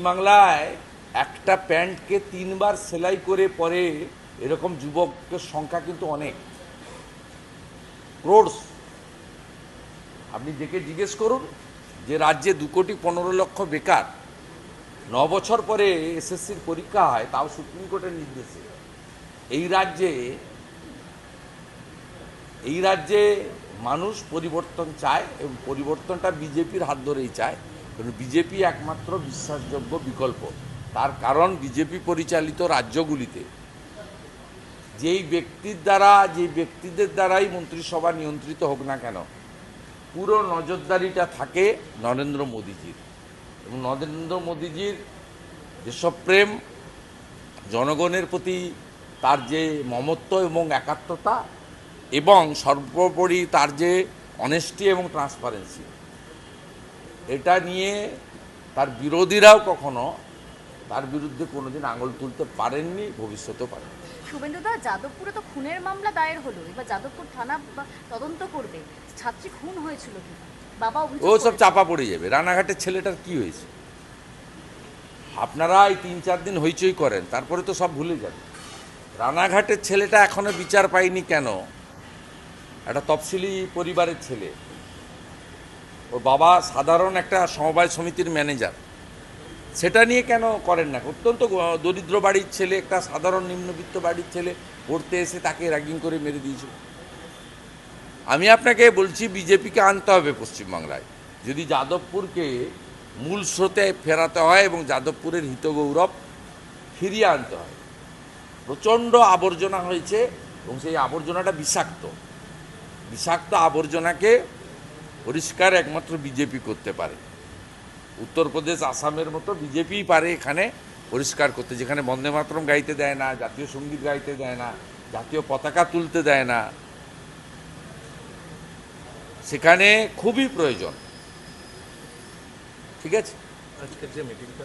পশ্চিমবাংলায় একটা প্যান্টকে তিনবার সেলাই করে পরে এরকম যুবকের সংখ্যা কিন্তু অনেক। ক্রোডস আপনি দেখে জিজ্ঞেস করুন যে রাজ্যে দু কোটি পনেরো লক্ষ বেকার। ন বছর পরে এসএসসির পরীক্ষা হয়, তাও সুপ্রিম কোর্টের নির্দেশে। এই রাজ্যে এই রাজ্যে মানুষ পরিবর্তন চায় এবং পরিবর্তনটা বিজেপির হাত ধরেই চায়। বিজেপি একমাত্র বিশ্বাসযোগ্য বিকল্প। তার কারণ বিজেপি পরিচালিত রাজ্যগুলিতে। যেই ব্যক্তির দ্বারা, যেই ব্যক্তিদের দ্বারাই মন্ত্রিসভা নিয়ন্ত্রিত হোক না কেন, পুরো নজরদারিটা থাকে নরেন্দ্র মোদীজির। এবং নরেন্দ্র মোদীজির দেশপ্রেম, জনগণের প্রতি তার যে মমত্ব এবং একাত্মতা, এবং সর্বোপরি তার যে অনেস্টি এবং ট্রান্সপারেন্সি এটা নিয়ে তার বিরোধীরাও কখনো তার বিরুদ্ধে কোনোদিন আঙুল তুলতে পারেননি ভবিষ্যতেও পারেন শুভেন্দুদা যাদবপুরে তো খুনের মামলা দায়ের হলো। এবার যাদবপুর থানা তদন্ত করবে। ছাত্রী খুন হয়েছিল কি? বাবা ও সব চাপা পড়ে যাবে। রানাঘাটের ছেলেটার কি হয়েছে? আপনারা এই তিন চার দিন হইচই করেন তারপরে তো সব ভুলে যাবে। রানাঘাটের ছেলেটা এখনও বিচার পায়নি কেন? একটা তফসিলি পরিবারের ছেলে। ওর বাবা সাধারণ একটা সমবায় সমিতির ম্যানেজার। সেটা নিয়ে কেন করেন না? অত্যন্ত দরিদ্র বাড়ির ছেলে, একটা সাধারণ নিম্নবিত্ত বাড়ির ছেলে পড়তে এসে তাকে র্যাগিং করে মেরে দিয়েছিল। আমি আপনাকে বলছি, বিজেপিকে আনতে হবে পশ্চিমবাংলায়। যদি যাদবপুরকে মূল স্রোতে ফেরাতে হয় এবং যাদবপুরের হিতগৌরব ফিরিয়ে আনতে হয়। প্রচণ্ড আবর্জনা হয়েছে এবং সেই আবর্জনাটা বিষাক্ত। বিষাক্ত আবর্জনাকে পরিষ্কার একমাত্র বিজেপি করতে পারে। উত্তরপ্রদেশ আসামের মতো বিজেপিই পারে এখানে পরিষ্কার করতে। যেখানে বন্দে মাতরম গাইতে দেয় না, জাতীয় সংগীত গাইতে দেয় না, জাতীয় পতাকা তুলতে দেয় না, সেখানে খুবই প্রয়োজন। ঠিক আছে? আজকের যে মিটিংটা